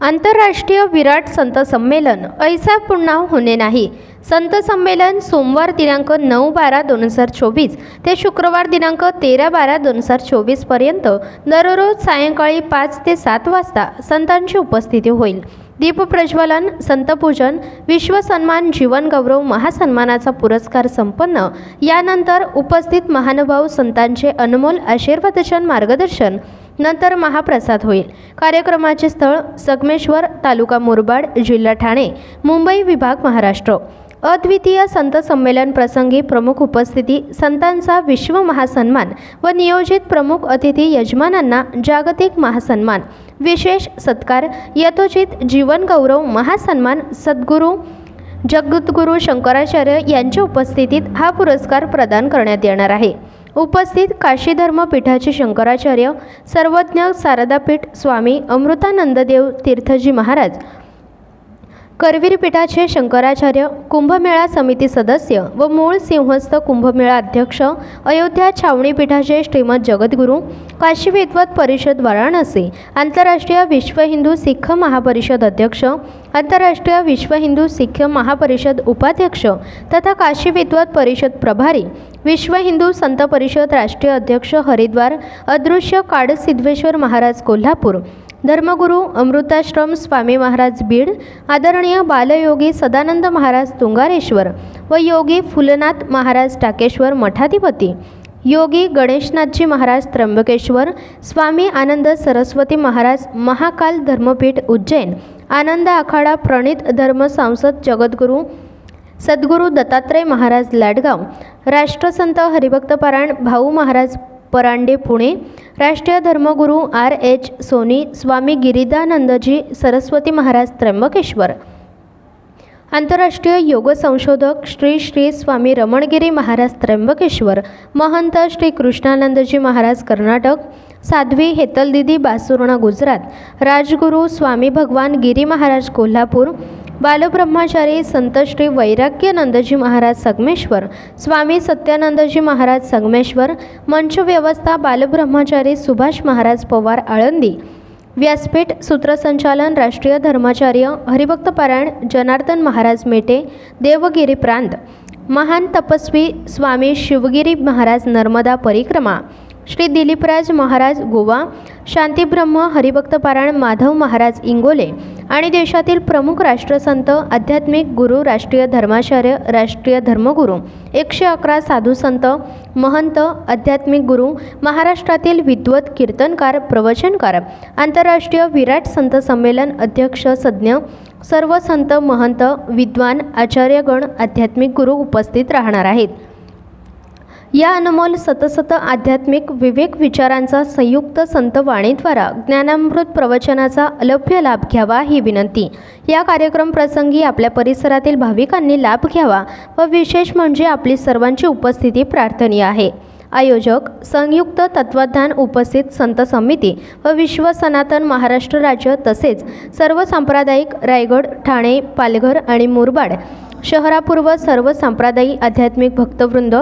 आंतरराष्ट्रीय विराट संत संमेलन. ऐसा पुन्हा होणे नाही. संत संमेलन सोमवार दिनांक नऊ बारा दोन हजार चोवीस ते शुक्रवार दिनांक तेरा बारा दोन हजार चोवीसपर्यंत दररोज सायंकाळी पाच ते सात वाजता संतांची उपस्थिती होईल. दीपप्रज्वलन संतपूजन विश्वसन्मान जीवनगौरव महासन्मानाचा पुरस्कार संपन्न. यानंतर उपस्थित महानुभाव संतांचे अनमोल आशीर्वादशन मार्गदर्शन. नंतर महाप्रसाद होईल. कार्यक्रमाचे स्थळ संगमेश्वर तालुका मुरबाड जिल्हा ठाणे मुंबई विभाग महाराष्ट्र. अद्वितीय संत संमेलन प्रसंगी प्रमुख उपस्थिती संतांचा विश्व महासन्मान व नियोजित प्रमुख अतिथी यजमानांना जागतिक महासन्मान. विशेष सत्कार यथोचित जीवनगौरव महासन्मान सद्गुरू जगद्गुरू शंकराचार्य यांच्या उपस्थितीत हा पुरस्कार प्रदान करण्यात येणार आहे. उपस्थित काशी धर्मपीठाचे शंकराचार्य सर्वज्ञ शारदापीठ स्वामी अमृतानंददेव तीर्थजी महाराज करवीर पीठाचे शंकराचार्य कुंभमेळा समिती सदस्य व मूळ सिंहस्थ कुंभमेळा अध्यक्ष अयोध्या छावणी पीठाचे श्रीमद जगद्गुरू काशी विद्वत परिषद वाराणसी आंतरराष्ट्रीय विश्व हिंदू सिख महापरिषद अध्यक्ष आंतरराष्ट्रीय विश्व हिंदू सिख महापरिषद उपाध्यक्ष तथा काशी विद्वत परिषद प्रभारी विश्व हिंदू संत परिषद राष्ट्रीय अध्यक्ष हरिद्वार अदृश्य काड सिद्धेश्वर महाराज कोल्हापूर धर्मगुरू अमृताश्रम स्वामी महाराज बीड आदरणीय बालयोगी सदानंद महाराज तुंगारेश्वर व योगी फुलनाथ महाराज टाकेश्वर मठाधिपती योगी गणेशनाथजी महाराज त्र्यंबकेश्वर स्वामी आनंद सरस्वती महाराज महाकाल धर्मपीठ उज्जैन आनंद आखाडा प्रणित धर्म सांसद जगद्गुरू सद्गुरू दत्तात्रय महाराज लाडगाव राष्ट्रसंत हरिभक्तपरायण भाऊ महाराज परांडे पुणे राष्ट्रीय धर्मगुरू आर एच सोनी स्वामी गिरिदानंदजी सरस्वती महाराज त्र्यंबकेश्वर. आंतरराष्ट्रीय योग संशोधक श्री श्री स्वामी रमणगिरी महाराज त्र्यंबकेश्वर महंत श्री कृष्णानंदजी महाराज कर्नाटक साध्वी हेतलदिदी बासुर्णा गुजरात राजगुरू स्वामी भगवान गिरी महाराज कोल्हापूर बालब्रह्मचारी संत श्री वैराग्यनंदजी महाराज संगमेश्वर स्वामी सत्यानंदजी महाराज संगमेश्वर मंच व्यवस्था बालब्रह्मचारी सुभाष महाराज पवार आळंदी व्यासपीठ सूत्रसंचालन राष्ट्रीय धर्माचार्य हरिभक्तपारायण जनार्दन महाराज मेटे देवगिरी प्रांत महान तपस्वी स्वामी शिवगिरी महाराज नर्मदा परिक्रमा श्री दिलीपराज महाराज गोवा शांतीब्रह्म हरिभक्तपारायण माधव महाराज इंगोले आणि देशातील प्रमुख राष्ट्रसंत आध्यात्मिक गुरु राष्ट्रीय धर्माचार्य राष्ट्रीय धर्मगुरू एकशे अकरा साधू संत महंत आध्यात्मिक गुरु महाराष्ट्रातील विद्वत कीर्तनकार प्रवचनकार आंतरराष्ट्रीय विराट संत संमेलन अध्यक्ष सज्ञ सर्व संत महंत विद्वान आचार्यगण आध्यात्मिक गुरु उपस्थित राहणार आहेत. या अनमोल सतसत आध्यात्मिक विवेक विचारांचा संयुक्त संत वाणीद्वारा ज्ञानामृत प्रवचनाचा अलभ्य लाभ घ्यावा ही विनंती. या कार्यक्रम प्रसंगी आपल्या परिसरातील भाविकांनी लाभ घ्यावा व विशेष म्हणजे आपली सर्वांची उपस्थिती प्रार्थनीय आहे. आयोजक संयुक्त तत्वज्ञान उपस्थित संत समिती व विश्व सनातन महाराष्ट्र राज्य तसेच सर्व सांप्रदायिक रायगड ठाणे पालघर आणि मुरबाड शहरापूर्व सर्व सांप्रदायिक आध्यात्मिक भक्तवृंद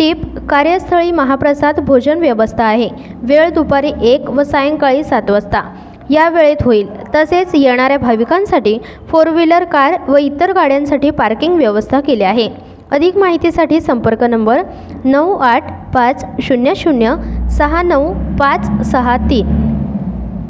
टीप, कार्यस्थळी महाप्रसाद भोजन व्यवस्था आहे. वेळ दुपारी एक व सायंकाळी सात वाजता. या वेळेत होईल. तसेच येणाऱ्या भाविकांसाठी फोर व्हीलर कार व इतर गाड्यांसाठी पार्किंग व्यवस्था केली आहे. अधिक माहितीसाठी संपर्क नंबर नऊ आठ पाच शून्य शून्य सहा नऊ पाच सहा तीन.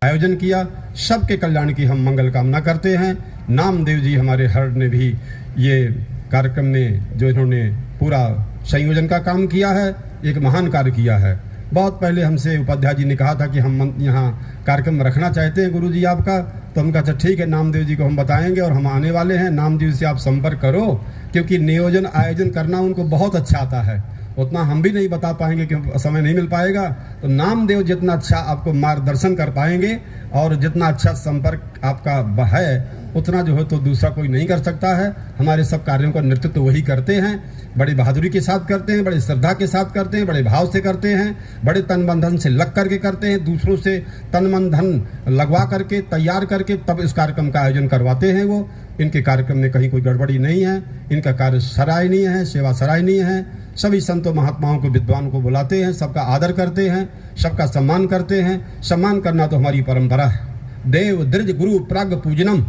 आयोजन किया. सबके कल्याण की हम मंगल कामना करते हैं. नामदेव जी हमारे हर ने भी ये कार्यक्रम में जो इन्होंने पूरा संयोजन का काम किया है, एक महान कार्य किया है। बहुत पहले हमसे उपाध्याय जी ने कहा था कि हम यहाँ कार्यक्रम रखना चाहते हैं गुरु जी आपका तो हम कहा अच्छा ठीक है, नामदेव जी को हम बताएँगे और हम आने वाले हैं। नामदेव से आप संपर्क करो, क्योंकि नियोजन, आयोजन करना उनको बहुत अच्छा आता है। उतना हम भी नहीं बता पाएँगे कि समय नहीं मिल पाएगा। तो नामदेव जितना अच्छा आपको मार्गदर्शन कर पाएँगे और जितना अच्छा संपर्क आपका है उतना जो है तो दूसरा कोई नहीं कर सकता है। हमारे सब कार्यों का नेतृत्व तो वही करते हैं। बड़ी बहादुरी के साथ करते हैं, बड़ी श्रद्धा के साथ करते हैं, बड़े भाव से करते हैं, बड़े तन मन धन से लग करके करते हैं, दूसरों से तन मन धन लगवा करके, तैयार करके तब इस कार्यक्रम का आयोजन करवाते हैं वो। इनके कार्यक्रम में कहीं कोई गड़बड़ी नहीं है, इनका कार्य सराहनीय है, सेवा सराहनीय है। सभी संतों, महात्माओं को, विद्वान को बुलाते हैं, सबका आदर करते हैं, सबका सम्मान करते हैं। सम्मान करना तो हमारी परंपरा है। देव द्रज गुरु प्राग पूजनम।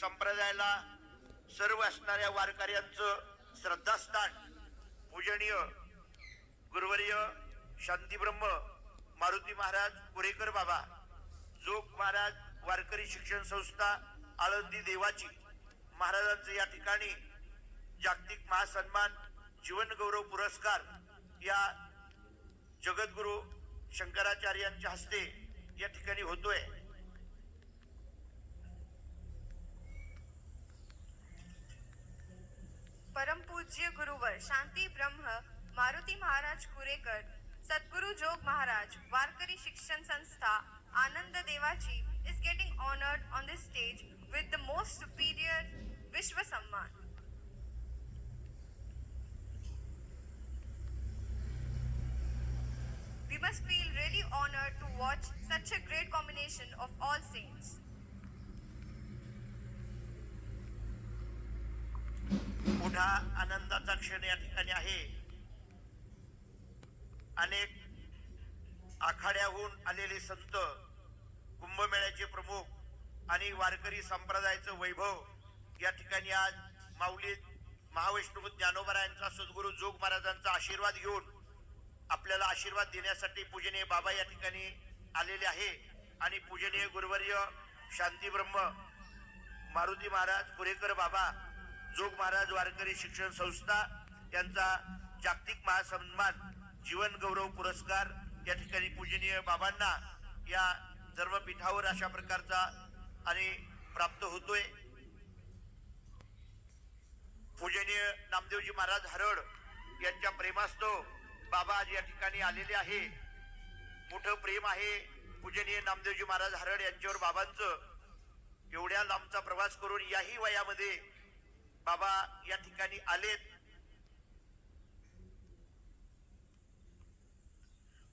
संप्रदायाला सर्व असणाऱ्या वारकऱ्यांचं श्रद्धास्थान पूजनीय गुरुवर्य शांतीब्रह्म मारुती महाराज कुरेकर बाबा जोग महाराज वारकरी शिक्षण संस्था आळंदी देवाची महाराजांचं या ठिकाणी जागतिक महासन्मान जीवनगौरव पुरस्कार या जगद्गुरू शंकराचार्यांच्या हस्ते या ठिकाणी होतोय. पूज्य गुरुवर शांती ब्रह्म मारुती महाराज कुरेकर सद्गुरु जोग महाराज वारकरी शिक्षण संस्था आनंद देवाची is getting honoured on this stage with the most superior Vishwa Samman We must feel really honored to watch such a great combination of all saints. मोठा आनंदाचा क्षण या ठिकाणी आहे. अनेक आखाड्याहून आलेले संत कुंभमेळ्याचे प्रमुख आणि वारकरी संप्रदायाचं वैभव या ठिकाणी आज माऊली महावैष्णव ज्ञानोबरायांचा सद्गुरू जोग महाराजांचा आशीर्वाद घेऊन आपल्याला आशीर्वाद देण्यासाठी पूजनीय बाबा या ठिकाणी आलेले आहे. आणि पूजनीय गुरुवर्य शांती ब्रह्म मारुती महाराज पुरेकर बाबा जोग महाराज वारकरी शिक्षण संस्था यांचा जागतिक महासन्मान जीवन गौरव पुरस्कार या ठिकाणी पूजनीय बाबांना या धर्मपीठावर अशा प्रकारचा आणि प्राप्त होतोय. पूजनीय नामदेवजी महाराज हरड यांच्या प्रेमास्तव बाबा आज या ठिकाणी आलेले आहे. मोठं प्रेम आहे पूजनीय नामदेवजी महाराज हरड यांच्यावर बाबांचं. एवढ्या लांबचा प्रवास करून याही वयामध्ये बाबा या ठिकाणी आलेत.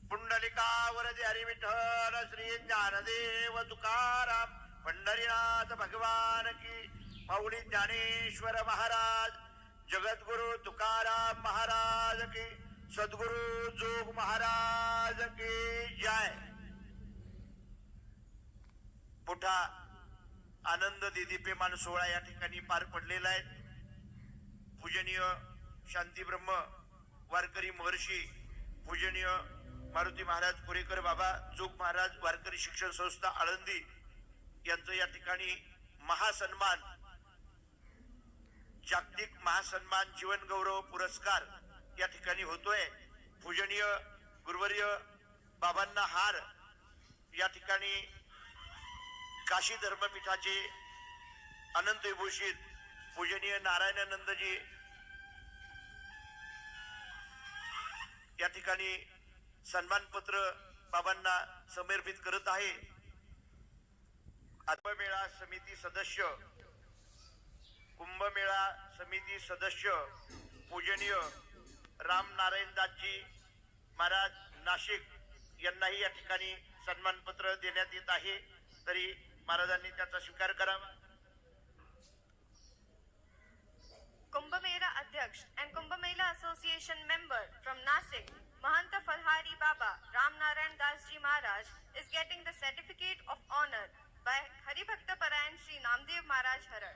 पुंडलिकावर हरी विठ्ठल श्री ज्ञानदेव तुकाराम पंढरीनाथ भगवान की माऊली ज्ञानेश्वर महाराज जगद्गुरु तुकाराम महाराज की सद्गुरु जोग महाराज की जय. पुठा आनंद दिदीपेमान सोहळा या ठिकाणी पार पडलेला आहे. पूजनीय शांतीब्रह्म वारकरी महर्षी पूजनीय मारुती महाराज पुरेकर बाबा जोग महाराज वारकरी शिक्षण संस्था आळंदी यांचं या ठिकाणी महासन्मान जागतिक महासन्मान जीवन गौरव पुरस्कार या ठिकाणी होतोय. पूजनीय गुरुवर्य बाबांना हार या ठिकाणी काशी धर्मपीठाचे अनंत विभूषित पूजनीय नारायणानंदजी या ठिकाणी सन्मानपत्र बाबांना समर्पित करत आहे. कुंभमेळा समिती सदस्य कुंभमेळा समिती सदस्य पूजनीय राम नारायणदासजी महाराज नाशिक यांनाही या ठिकाणी सन्मानपत्र देण्यात येत आहे. तरी महाराजांनी त्याचा स्वीकार करावा. Kumbh Mela Adhyaksh and Kumbh Mela Association member from Nasik, Mahanta Falhari Baba Ram Narayan Das Ji Maharaj is getting the certificate of honor by Haribhakta Parayan Sri Namdev Maharaj Harar.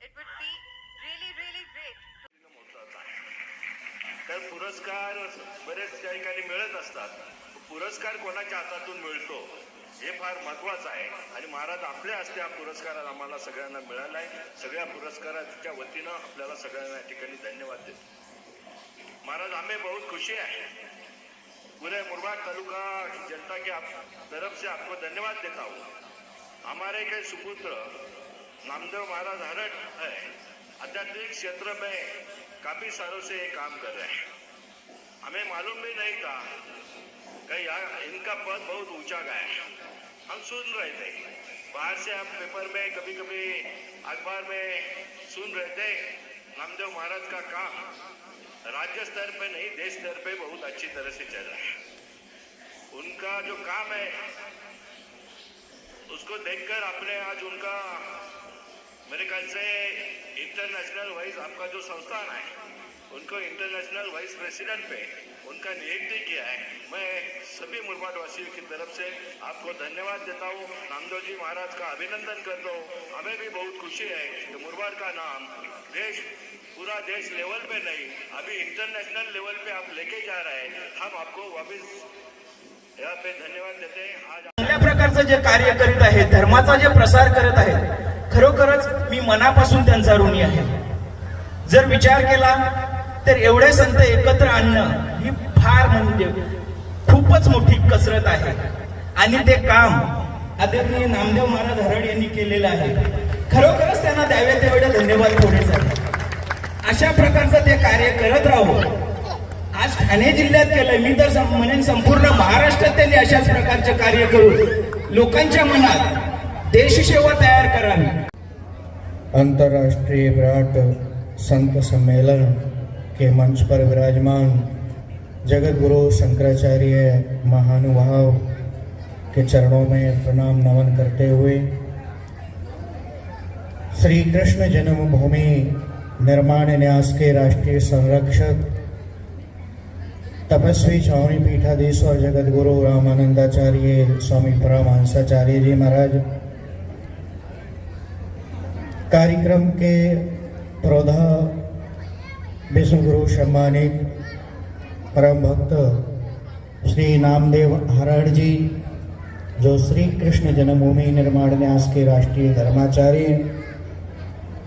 It would be really, really great तर पुरस्कार बरेच त्या ठिकाणी मिळत असतात पुरस्कार कोणाच्या हातातून मिळतो हे फार महत्वाचं आहे. आणि महाराज आपल्या हस्ते हा पुरस्कार आम्हाला सगळ्यांना मिळाला आहे. सगळ्या पुरस्काराच्या वतीनं आपल्याला सगळ्यांना या ठिकाणी धन्यवाद देतो. महाराज आम्ही बहुत खुशी आहे. पूरे मुरबाड तालुका जनता के आप, तरफ से आपको धन्यवाद देता हूँ. हमारे के सुपुत्र नामदेव महाराज हरट है. आध्यात्मिक क्षेत्र में काफी सालों से ये काम कर रहे हैं। हमें मालूम भी नहीं था कि यहाँ इनका पद बहुत ऊँचा गया है। हम सुन रहे थे। बाहर से हम पेपर में कभी कभी अखबार में सुन रहे थे, रामदेव महाराज का काम राज्य स्तर पे नहीं, देश स्तर पे बहुत अच्छी तरह से चल रहा है। उनका जो काम है, उसको देखकर आपने आज उनका, मेरे ख्याल से इंटरनेशनल वाइज आपका जो संस्थान है, उनको इंटरनेशनल वाइस प्रेसिडेंट पे उनका नियुक्ति किया है। मैं सभी मुरबाड वासियों की तरफ से आपको धन्यवाद देता हूँ। नामदेव जी महाराज का अभिनंदन करता हूँ। हमें भी बहुत खुशी है कि मुरबाड का नाम देश पूरा देश लेवल पे नहीं अभी इंटरनेशनल लेवल पे आप लेके जा रहे हैं। हम आपको वापस यहाँ पे धन्यवाद देते हैं। आज चांगल्या प्रकारचं जे कार्य करीत आहे धर्माचा जे प्रसार करत आहे खरोखरच मी मनापासून त्यांचा ऋणी आहे. जर विचार केला तर एवढे संत एकत्र आणणं फार म्हणजे खूपच मोठी कसरत आहे. आणि ते काम आदरणीय नामदेव महाराज हरड यांनी केलेलं आहे. खरोखरच त्यांना द्यावे तेवढे धन्यवाद थोडेच आहेत अशा प्रकारचं ते कार्य करत राहू. आज ठाणे जिल्ह्यात केलंय मी तर सं- म्हणेन संपूर्ण महाराष्ट्रात त्यांनी अशाच प्रकारचे कार्य करून लोकांच्या मनात देशसेवा तयार करावी अंतर्राष्ट्रीय विराट संत सम्मेलन के मंच पर विराजमान जगत गुरु शंकराचार्य महानुभाव के चरणों में प्रणाम नमन करते हुए श्री कृष्ण जन्मभूमि निर्माण न्यास के राष्ट्रीय संरक्षक, तपस्वी स्वामी पीठाधीश्वर जगत गुरु रामानंदाचार्य स्वामी परमहंसाचार्य जी महाराज। कार्यक्रम के प्रौधा विष्णुगुरु सम्मानित परम भक्त श्री नामदेव हराड जी जो श्री कृष्ण जन्मभूमि निर्माण न्यास के राष्ट्रीय धर्माचार्य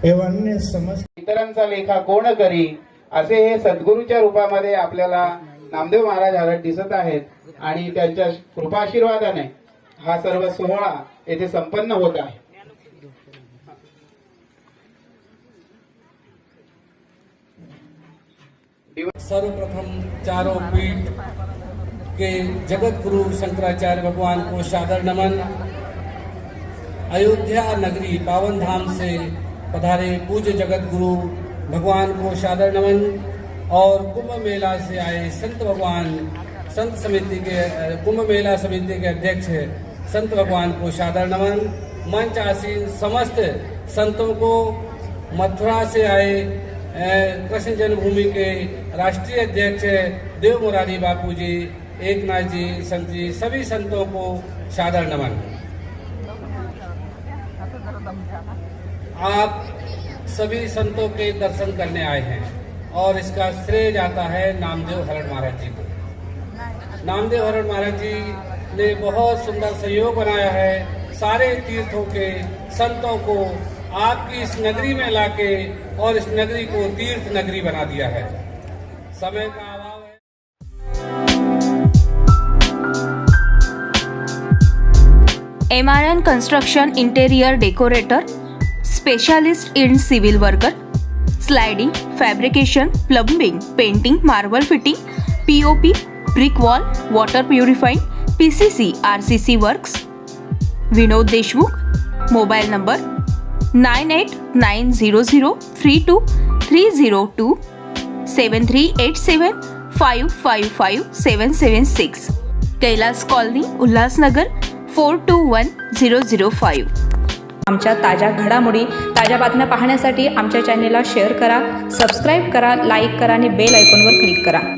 एवं अन्य समस्त इतरांचा लेखा कोण करी असे हे सद्गुरूच्या रूपामध्ये आपल्याला नामदेव महाराज हरड दिसत आहेत आणि त्यांच्या कृपाशीर्वादाने हा सर्व सोहळा येथे संपन्न होत आहे. सर्वप्रथम चारों पीठ के जगत गुरु शंकराचार्य भगवान को सादर नमन। अयोध्या नगरी पावन धाम से पधारे पूज्य जगत गुरु भगवान को सादर नमन और कुंभ मेला से आए संत भगवान, संत समिति के, कुंभ मेला समिति के अध्यक्ष संत भगवान को सादर नमन। मंच आसीन समस्त संतों को मथुरा से आए कृष्ण जन्मभूमि के राष्ट्रीय अध्यक्ष देव मुरारी बापू जी एक नाथ जी, संत जी, सभी संतों को सादर नमन। आप सभी संतों के दर्शन करने आए हैं और इसका श्रेय जाता है नामदेव हरण महाराज जी को। नामदेव हरण महाराज जी ने बहुत सुंदर सहयोग बनाया है, सारे तीर्थों के संतों को आपकी इस नगरी में लाके और इस नगरी को तीर्थ नगरी बना दिया है। समय का अभाव है। M construction interior decorator specialist in civil worker sliding fabrication plumbing painting marble fitting P O P brick wall water R C C works Vinod Deshmukh mobile number nine eight nine zero zero three two three zero two seven three eight seven five five five seven seven six Kailas colony Ulhasnagar four two one zero zero five आमच्या ताज्या घडामोडी ताज्या बातम्या पाहण्यासाठी आमच्या चॅनेलला share करा subscribe करा लाईक करा आणि बेल आयकॉनवर क्लिक करा.